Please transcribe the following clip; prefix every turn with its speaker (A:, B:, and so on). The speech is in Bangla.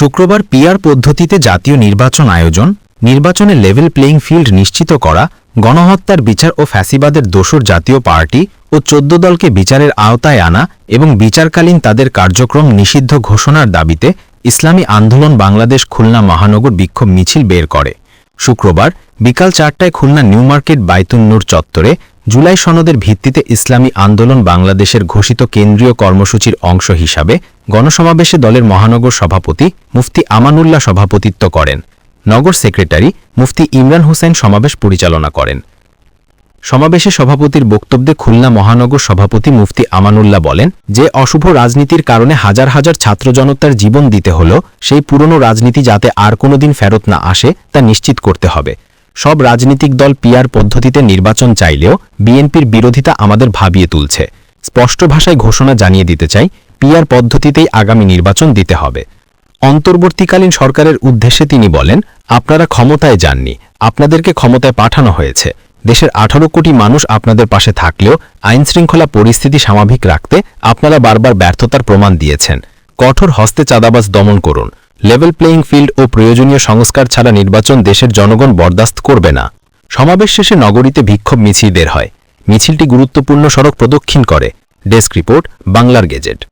A: শুক্রবার পিআর পদ্ধতিতে জাতীয় নির্বাচন আয়োজন, নির্বাচনে লেভেল প্লেইং ফিল্ড নিশ্চিত করা, গণহত্যার বিচার ও ফ্যাসিবাদের দোসর জাতীয় পার্টি ও চোদ্দ দলকে বিচারের আওতায় আনা এবং বিচারকালীন তাদের কার্যক্রম নিষিদ্ধ ঘোষণার দাবিতে ইসলামী আন্দোলন বাংলাদেশ খুলনা মহানগর বিক্ষোভ মিছিল বের করে। শুক্রবার বিকাল চারটায় খুলনা নিউ মার্কেট বাইতুন্নুর চত্বরে জুলাই সনদের ভিত্তিতে ইসলামী আন্দোলন বাংলাদেশের ঘোষিত কেন্দ্রীয় কর্মসূচির অংশ হিসাবে গণসমাবেশে দলের মহানগর সভাপতি মুফতি আমানুল্লাহ সভাপতিত্ব করেন। নগর সেক্রেটারি মুফতি ইমরান হোসেন সমাবেশ পরিচালনা করেন। সমাবেশে সভাপতির বক্তব্যে খুলনা মহানগর সভাপতি মুফতি আমানুল্লাহ বলেন, যে অশুভ রাজনীতির কারণে হাজার হাজার ছাত্র জনতার জীবন দিতে হল, সেই পুরনো রাজনীতি যাতে আর কোনোদিন ফেরত না আসে, তা নিশ্চিত করতে হবে। সব রাজনৈতিক দল পিআর পদ্ধতিতে নির্বাচন চাইলেও বিএনপির বিরোধিতা আমাদের ভাবিয়ে তুলছে। স্পষ্ট ভাষায় ঘোষণা জানিয়ে দিতে চাই পিয়ার পদ্ধতিতেই আগামী নির্বাচন দিতে হবে। অন্তর্বর্তীকালীন সরকারের উদ্দেশ্যে তিনি বলেন, আপনারা ক্ষমতায় যাননি, আপনাদেরকে ক্ষমতায় পাঠানো হয়েছে। দেশের আঠারো কোটি মানুষ আপনাদের পাশে থাকলেও আইনশৃঙ্খলা পরিস্থিতি স্বাভাবিক রাখতে আপনারা বারবার ব্যর্থতার প্রমাণ দিয়েছেন। কঠোর হস্তে চাঁদাবাজ দমন করুন। লেভেল প্লেয়িং ফিল্ড ও প্রয়োজনীয় সংস্কার ছাড়া নির্বাচন দেশের জনগণ বরদাস্ত করবে না। সমাবেশ শেষে নগরীতে বিক্ষোভ মিছিল বের হয়। মিছিলটি গুরুত্বপূর্ণ সড়ক প্রদক্ষিণ করে। ডেস্ক রিপোর্ট, বাংলার গেজেট।